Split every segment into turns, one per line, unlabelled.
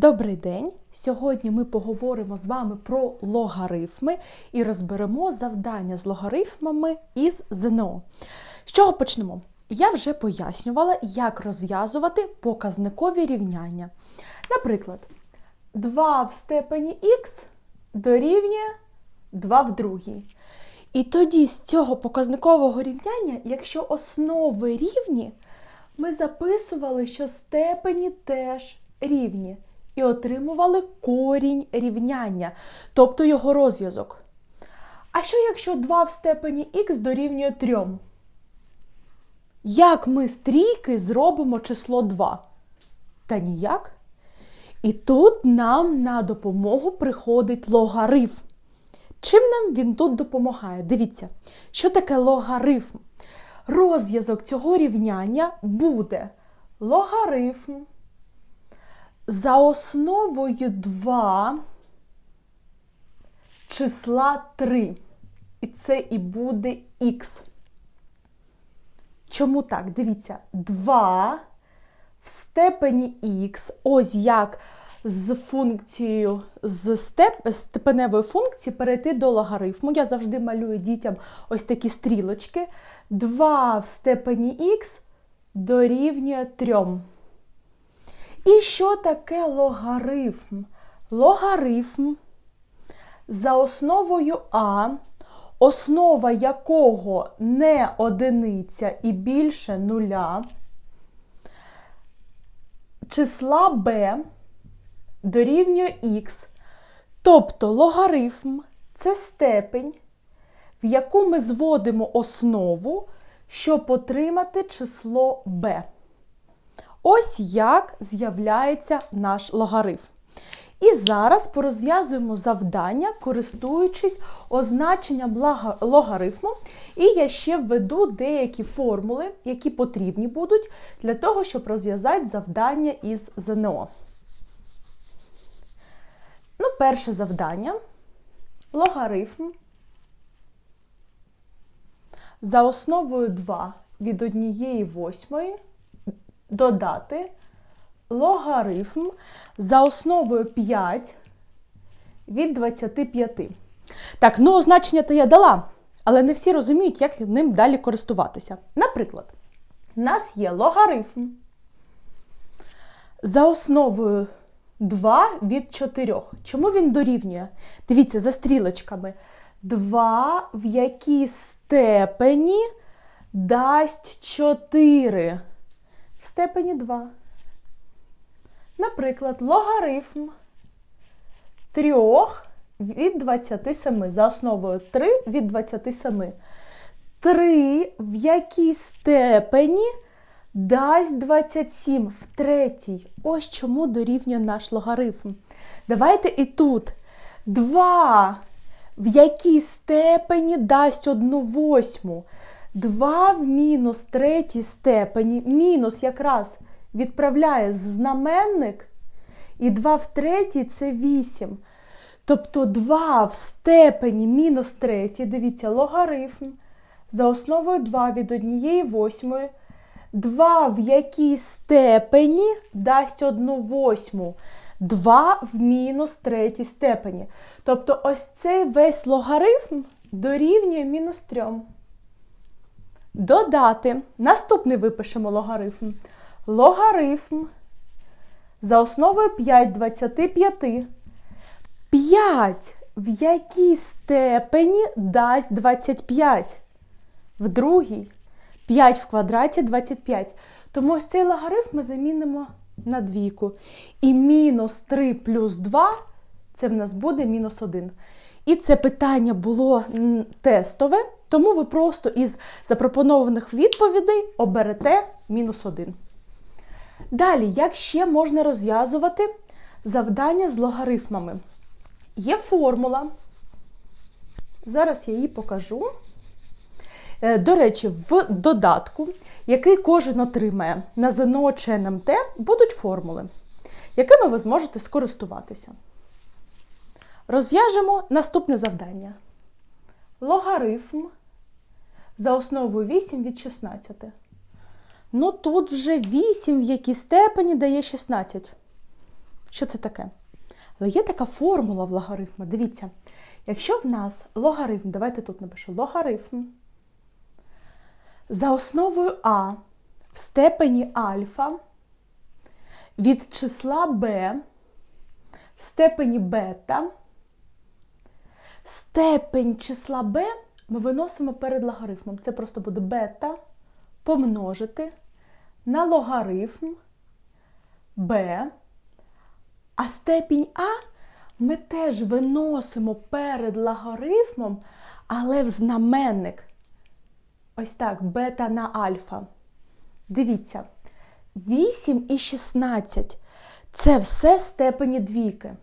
Добрий день! Сьогодні ми поговоримо з вами про логарифми і розберемо завдання з логарифмами із ЗНО. З чого почнемо? Я вже пояснювала, як розв'язувати показникові рівняння. Наприклад, 2 в степені х дорівнює 2 в другій. І тоді з цього показникового рівняння, якщо основи рівні, ми записували, що степені теж рівні. І отримували корінь рівняння, тобто його розв'язок. А що якщо 2 в степені х дорівнює 3? Як ми з трійки зробимо число 2? Та ніяк. І тут нам на допомогу приходить логарифм. Чим нам він тут допомагає? Дивіться, що таке логарифм? Розв'язок цього рівняння буде логарифм за основою 2 числа 3. І це і буде х. Чому так? Дивіться, 2 в степені х, ось як з функцією з степ, степеневої функції перейти до логарифму. Я завжди малюю дітям ось такі стрілочки. 2 в степені х дорівнює 3. І що таке логарифм? Логарифм за основою А, основа якого не одиниця і більше нуля, числа b дорівнює х. Тобто логарифм це степень, в яку ми зводимо основу, щоб отримати число b. Ось як з'являється наш логарифм. І зараз порозв'язуємо завдання, користуючись означенням логарифму. І я ще введу деякі формули, які потрібні будуть для того, щоб розв'язати завдання із ЗНО. Ну, перше завдання. Логарифм за основою 2 від 1 восьмої додати логарифм за основою 5 від 25. Так, ну означення то я дала, але не всі розуміють, як ним далі користуватися. Наприклад, в нас є логарифм за основою 2 від 4. Чому він дорівнює? Дивіться, за стрілочками. 2 в якій степені дасть 4 в степені 2. Наприклад, логарифм 3 від 27 за основою 3 від 27. 3 в якій степені дасть 27 в третій. Ось чому дорівнює наш логарифм. Давайте і тут 2 в якій степені дасть 1 восьму. 2 в мінус третій степені, мінус якраз відправляє в знаменник, і 2 в третій це 8. Тобто 2 в степені мінус третій, дивіться, логарифм. За основою 2 від 1 восьмої. 2 в якій степені дасть 1 восьму. 2 в мінус третій степені. Тобто ось цей весь логарифм дорівнює мінус 3. Додати. Наступний випишемо логарифм. Логарифм за основою 5 25. 5 в якій степені дасть 25? В другій. 5 в квадраті 25. Тому ось цей логарифм ми замінимо на двійку. І мінус 3 плюс 2 це в нас буде мінус 1. І це питання було тестове, тому ви просто із запропонованих відповідей оберете мінус 1. Далі, як ще можна розв'язувати завдання з логарифмами? Є формула. Зараз я її покажу. Е, до речі, в додатку, який кожен отримає на ЗНО чи НМТ, будуть формули, якими ви зможете скористуватися. Розв'яжемо наступне завдання. Логарифм за основою 8 від 16. Ну, тут вже 8 в якій степені дає 16. Що це таке? Але є така формула в логарифму. Дивіться, якщо в нас логарифм, давайте тут напишу логарифм за основою А в степені альфа від числа b в степені бета, степень числа b ми виносимо перед логарифмом. Це просто буде бета помножити на логарифм b, а степінь А ми теж виносимо перед логарифмом, але в знаменник. Ось так, бета на альфа. Дивіться, 8 і 16 це все степені двійки.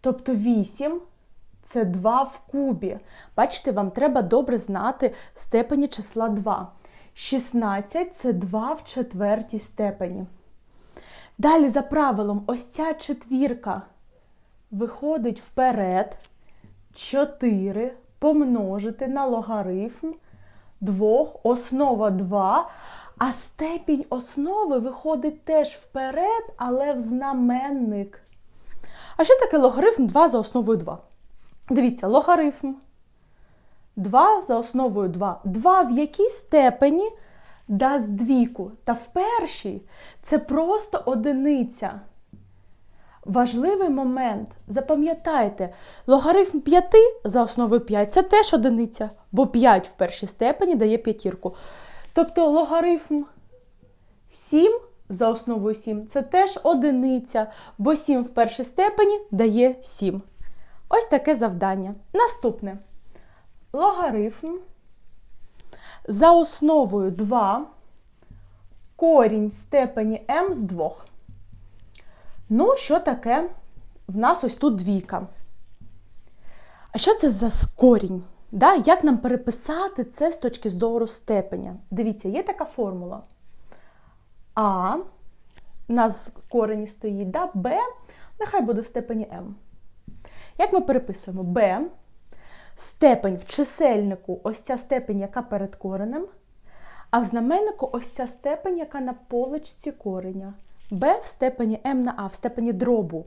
Тобто 8 це 2 в кубі. Бачите, вам треба добре знати степені числа 2. 16 це 2 в четвертій степені. Далі, за правилом, ось ця четвірка виходить вперед. 4 помножити на логарифм 2, основа 2. А степінь основи виходить теж вперед, але в знаменник. А що таке логарифм 2 за основою 2? Дивіться, логарифм 2 за основою 2. 2 в якій степені дасть двійку. Та в першій це просто одиниця. Важливий момент. Запам'ятайте, логарифм 5 за основою 5 це теж одиниця, бо 5 в першій степені дає п'ятірку. Тобто логарифм 7 за основою 7 це теж одиниця, бо 7 в першій степені дає 7. Ось таке завдання. Наступне. Логарифм за основою 2 корінь степені m з 2. Ну, що таке? В нас ось тут двійка. А що це за корінь? Да? Як нам переписати це з точки зору степеня? Дивіться, є така формула. А, у нас корені стоїть, да? Б, нехай буде в степені М. Як ми переписуємо? Б, степень в чисельнику, ось ця степень, яка перед коренем, а в знаменнику ось ця степень, яка на полочці кореня. Б в степені М на А, в степені дробу.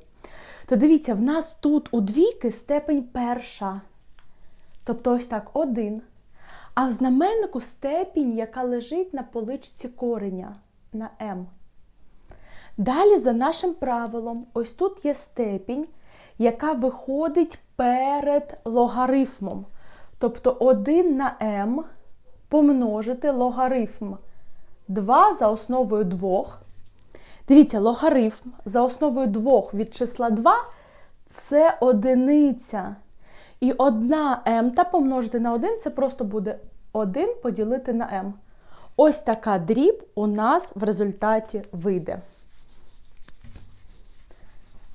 То дивіться, в нас тут у двійки степень перша. Тобто ось так, один. А в знаменнику степінь, яка лежить на поличці кореня на М. Далі, за нашим правилом, ось тут є степінь, яка виходить перед логарифмом. Тобто 1 на m помножити логарифм 2 за основою 2. Дивіться, логарифм за основою 2 від числа 2 це одиниця. І 1 m та помножити на 1 це просто буде 1 поділити на m. Ось така дріб у нас в результаті вийде.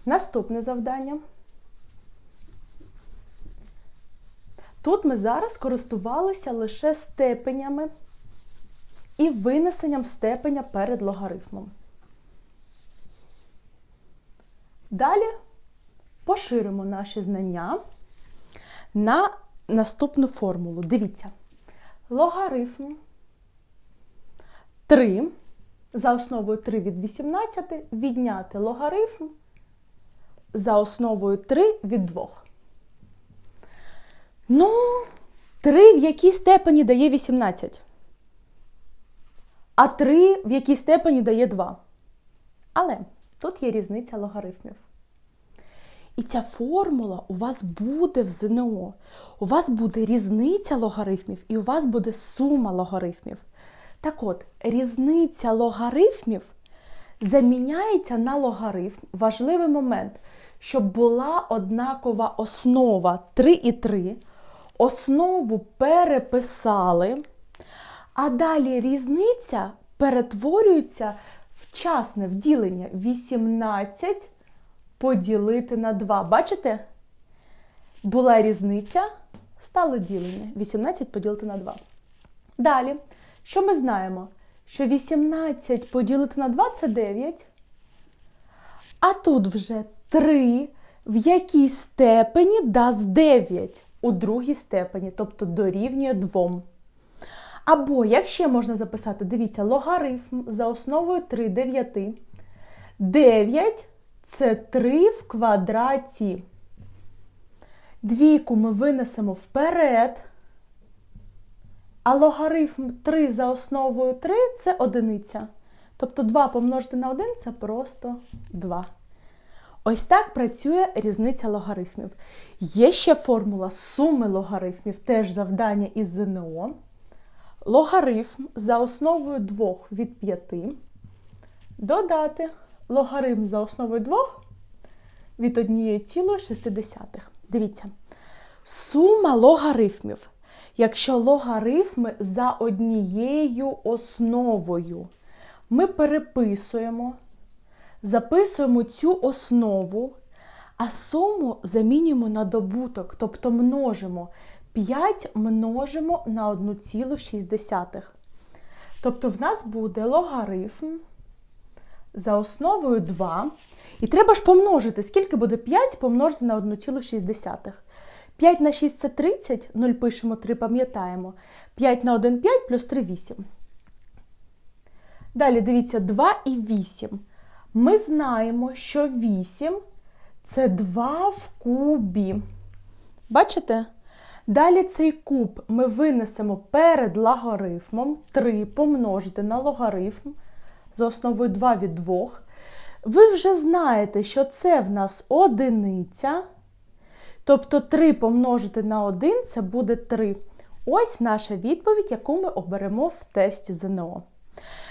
Наступне завдання. Тут ми зараз користувалися лише степенями і винесенням степеня перед логарифмом. Далі поширимо наші знання на наступну формулу. Дивіться, логарифм 3 за основою 3 від 18 відняти логарифм за основою 3 від 2. Ну, 3 в якій степені дає 18? А 3 в якій степені дає 2. Але тут є різниця логарифмів. І ця формула у вас буде в ЗНО. У вас буде різниця логарифмів і у вас буде сума логарифмів. Так от, різниця логарифмів заміняється на логарифм. Важливий момент, щоб була однакова основа 3 і 3. Основу переписали, а далі різниця перетворюється в часне вділення 18 поділити на 2. Бачите? Була різниця, стало ділення. 18 поділити на 2. Далі, що ми знаємо? Що 18 поділити на 2 це 9. А тут вже 3, в якій степені дасть 9 у другій степені, тобто дорівнює 2. Або, як ще можна записати, дивіться, логарифм за основою 3 9. 9 це 3 в квадраті. Двійку ми винесемо вперед. А логарифм 3 за основою 3 це одиниця. Тобто 2 помножити на 1 це просто 2. Ось так працює різниця логарифмів. Є ще формула суми логарифмів, теж завдання із ЗНО. Логарифм за основою 2 від 5. Додати логарифм за основою 2 від 1,6. Дивіться. Сума логарифмів. Якщо логарифми за однією основою, ми переписуємо, записуємо цю основу, а суму замінюємо на добуток, тобто множимо 5 множимо на 1,6. Тобто в нас буде логарифм за основою 2. І треба ж помножити, скільки буде 5 помножити на 1,6. 5 на 6 це 30, 0 пишемо 3, пам'ятаємо. 5 на 1 5 плюс 3 8. Далі дивіться 2 і 8. Ми знаємо, що 8 це 2 в кубі. Бачите? Далі цей куб ми винесемо перед логарифмом 3 помножити на логарифм за основою 2 від 2. Ви вже знаєте, що це в нас одиниця. Тобто 3 помножити на 1 це буде 3. Ось наша відповідь, яку ми оберемо в тесті ЗНО.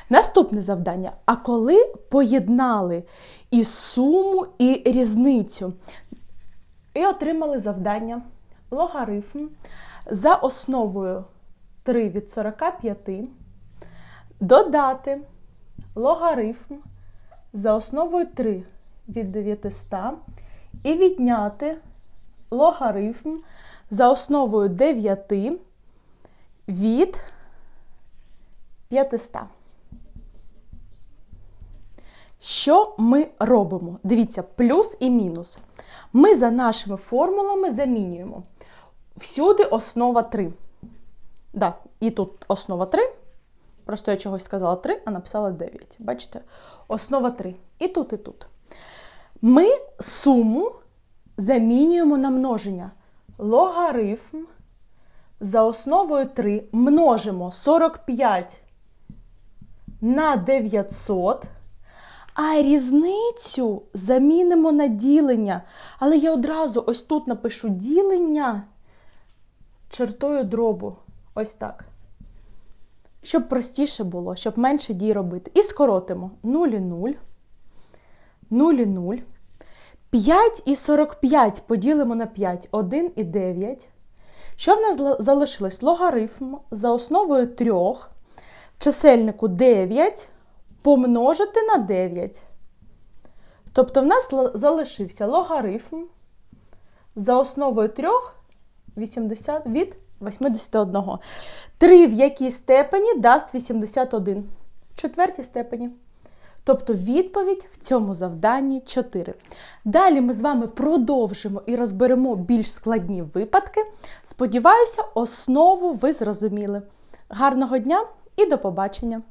Наступне завдання. А коли поєднали і суму, і різницю, і отримали завдання логарифм за основою 3 від 45, додати логарифм за основою 3 від 900 і відняти логарифм за основою 9 від 500. Що ми робимо? Дивіться, плюс і мінус. Ми за нашими формулами замінюємо. Всюди основа 3. Да, і тут основа 3. Просто я чогось сказала 3, а написала 9. Бачите? Основа 3. І тут, і тут. Ми суму замінюємо на множення. Логарифм за основою 3 множимо 45 на 900. А різницю замінимо на ділення. Але я одразу ось тут напишу ділення чертою дробу. Ось так. Щоб простіше було, щоб менше дій робити. І скоротимо 0 і 0. 0 і 0. 5 і 45 поділимо на 5, 1 і 9. Що в нас залишилось? Логарифм за основою 3, в чисельнику 9 помножити на 9. Тобто в нас залишився логарифм за основою 3 80 від 81. 3 в якій степені дасть 81. В четвертій степені. Тобто відповідь в цьому завданні 4. Далі ми з вами продовжимо і розберемо більш складні випадки. Сподіваюся, основу ви зрозуміли. Гарного дня і до побачення!